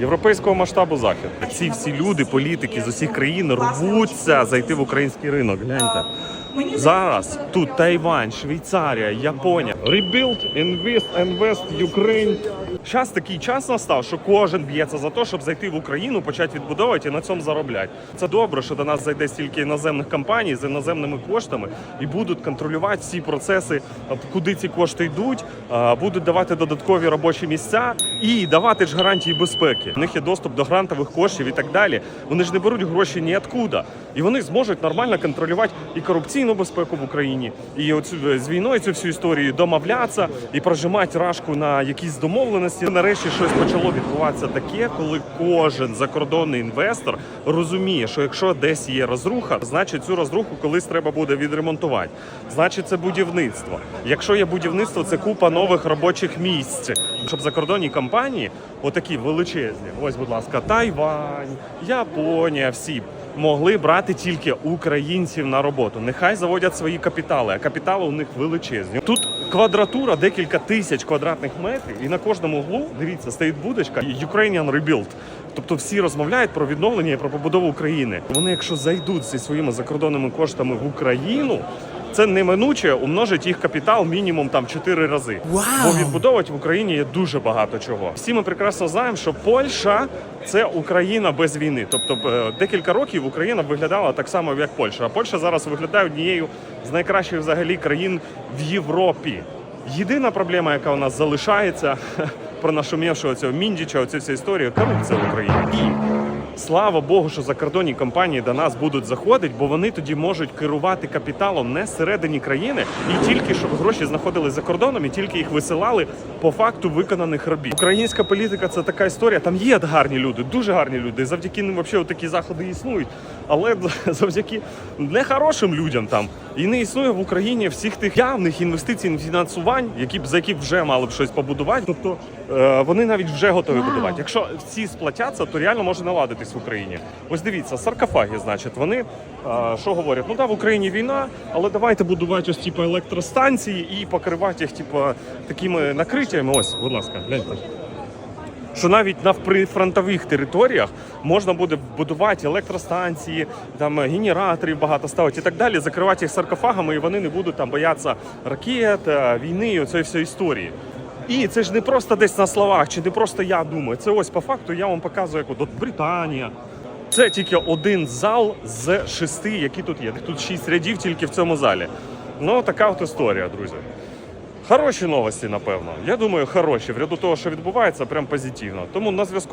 європейського масштабу захід. Ці всі люди, політики з усіх країн рвуться зайти в український ринок. Гляньте. Зараз тут Тайвань, Швейцарія, Японія. Rebuild, invest, invest, Ukraine. Зараз такий час настав, що кожен б'ється за те, щоб зайти в Україну, почати відбудовувати і на цьому заробляти. Це добре, що до нас зайде стільки іноземних компаній з іноземними коштами і будуть контролювати всі процеси, куди ці кошти йдуть, будуть давати додаткові робочі місця і давати ж гарантії безпеки. У них є доступ до грантових коштів і так далі. Вони ж не беруть гроші ніоткуда. І вони зможуть нормально контролювати і корупційну безпеку в Україні, і оцю з війною цю всю історію домовлятися і прожимати рашку на якісь домовленості. Нарешті щось почало відбуватися таке, коли кожен закордонний інвестор розуміє, що якщо десь є розруха, значить цю розруху колись треба буде відремонтувати. Значить, це будівництво. Якщо є будівництво, це купа нових робочих місць, щоб закордонні компанії, отакі величезні, ось, будь ласка, Тайвань, Японія, всі могли брати тільки українців на роботу. Нехай заводять свої капітали, а капітали у них величезні. Тут квадратура декілька тисяч квадратних метрів, і на кожному углу, дивіться, стоїть будочка Ukrainian Rebuild. Тобто всі розмовляють про відновлення і про побудову України. Вони, якщо зайдуть зі своїми закордонними коштами в Україну. Це неминуче умножить їх капітал мінімум там 4 рази. Вау! Бо відбудовувати в Україні є дуже багато чого. Всі ми прекрасно знаємо, що Польща це Україна без війни. Тобто е, декілька років Україна виглядала так само, як Польща. А Польща зараз виглядає однією з найкращих взагалі країн в Європі. Єдина проблема, яка у нас залишається про нашумівшого цього міндіча, оцю всю історію корупція в Україні. І Слава Богу, що закордонні компанії до нас будуть заходити, бо вони тоді можуть керувати капіталом не всередині країни і тільки щоб гроші знаходились за кордоном, і тільки їх висилали по факту виконаних робіт. Українська політика це така історія. Там є гарні люди, дуже гарні люди. Завдяки ним взагалі такі заходи існують. Але завдяки нехорошим людям там і не існує в Україні всіх тих явних інвестицій, фінансувань, які б за які вже мали б щось побудувати. Тобто вони навіть вже готові будувати. Якщо всі сплатяться, то реально може наладитись в Україні. Ось дивіться, саркофаги, значить, вони е, що говорять? Ну да, в Україні війна, але давайте будувати ось типу електростанції і покривати їх, типу, такими накриттями. Ось, будь ласка, гляньте. Що навіть на прифронтових територіях можна буде будувати електростанції, там е, генераторів багато ставити і так далі, закривати їх саркофагами, і вони не будуть там боятися ракет, е, війни, і оцієї всієї історії. І це ж не просто десь на словах, чи не просто я думаю. Це ось по факту я вам показую, як от Британія. Це тільки один зал з шести, які тут є. Тут шість рядів тільки в цьому залі. Ну, така от історія, друзі. Хороші новості, напевно. Я думаю, хороші. В ряду того, що відбувається, прям позитивно. Тому на зв'язку.